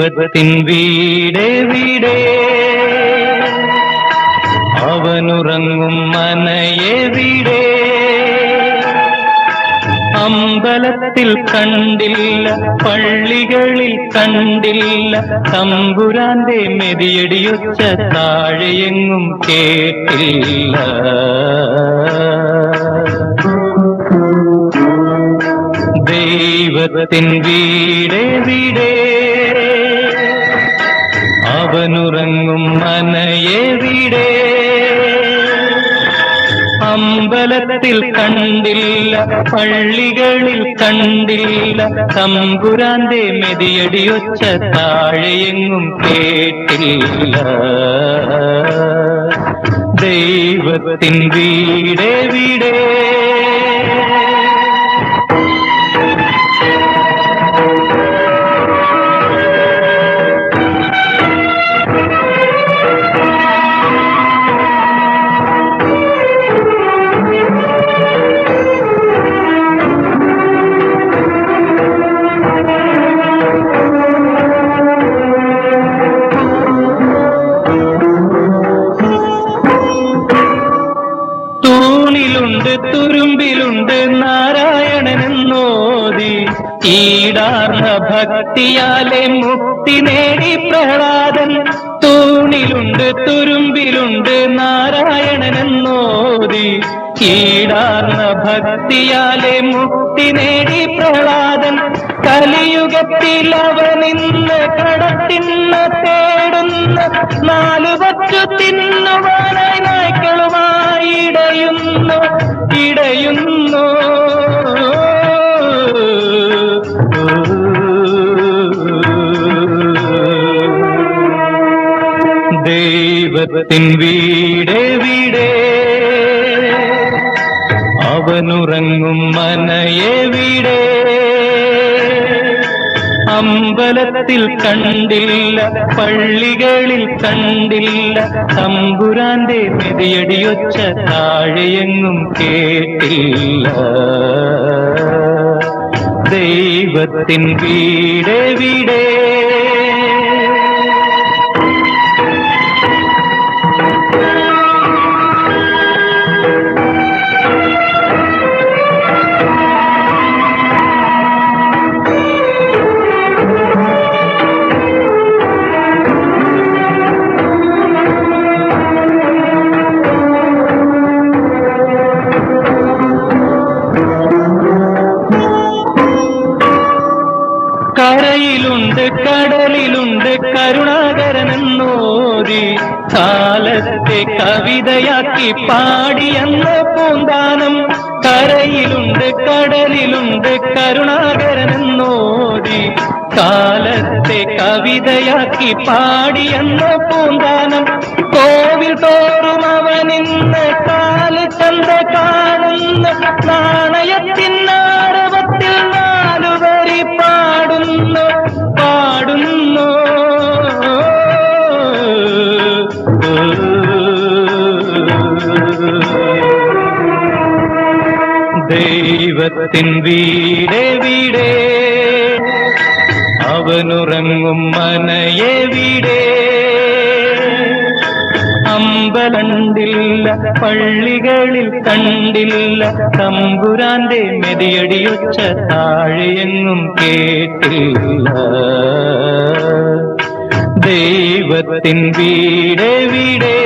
ദൈവത്തിൻ വീടെവിടെ അവനുറങ്ങും മനയെവിടെ അമ്പലത്തിൽ കണ്ടില്ല പള്ളികളിൽ കണ്ടില്ല തമ്പുരാന്റെ മെതിയടിയൊച്ച താഴെയെങ്ങും കേട്ടില്ല. ദൈവത്തിൻ വീടെവിടെ അമ്പലത്തിൽ കണ്ടില്ല പള്ളികളിൽ കണ്ടില്ല. തമ്പുരാന്റെ മെതിയടിയൊച്ച താഴെയെങ്ങും കേട്ടില്ല. ദൈവത്തിൻ വീടേ തൂണിലുണ്ട് തുരുമ്പിലുണ്ട് നാരായണനെന്നോതി. ഈടാർന്ന ഭക്തിയാലെ മുക്തി നേടി പ്രഹ്ലാദൻ. തൂണിലുണ്ട് തുരുമ്പിലുണ്ട് നാരായണനെന്നോതി. ഈടാർന്ന ഭക്തിയാലെ മുക്തി നേടി പ്രഹ്ലാദൻ. കലിയുഗത്തിൽ അവനിന്ന് കടത്തിന്ന തേടുന്ന നാലു വച്ചു തിന്നുവാനായി ഇടയുന്നു ഇടയുന്നു. ദൈവത്തിൻ വീടെവിടെ അവനുറങ്ങും മനയെവിടെ അമ്പലത്തിൽ കണ്ടില്ല പള്ളികളിൽ കണ്ടില്ല. തമ്പുരാന്റെ മെതിയടിയൊച്ച താഴെയെങ്ങും കേട്ടില്ല. ദൈവത്തിൻ വീടെ കരയിലുണ്ട് കടലിലുണ്ട് കരുണാകരനെന്നോതി. കാലത്തെ കവിതയാക്കി പാടിയെന്ന പൂന്താനം. കരയിലുണ്ട് കടലിലുണ്ട് കരുണാകരനെന്നോതി. കാലത്തെ കവിതയാക്കി പാടിയെന്ന പൂന്താനം. കോവിൽ തോറും അവനിന്ന് കാൽ ചന്ത കാണുന്ന നാണയത്തിനാരവത്തിൽ ദൈവത്തിൻ വീടെവിടെ അവനുറങ്ങും മനയെ വീടേ. അമ്പലണ്ടില്ല പള്ളികളിൽ കണ്ടില്ല. തമ്പുരാന്റെ മെതിയടിയൊച്ച താഴെയെങ്ങും കേട്ടില്ല. ദൈവത്തിൻ വീടെവിടെ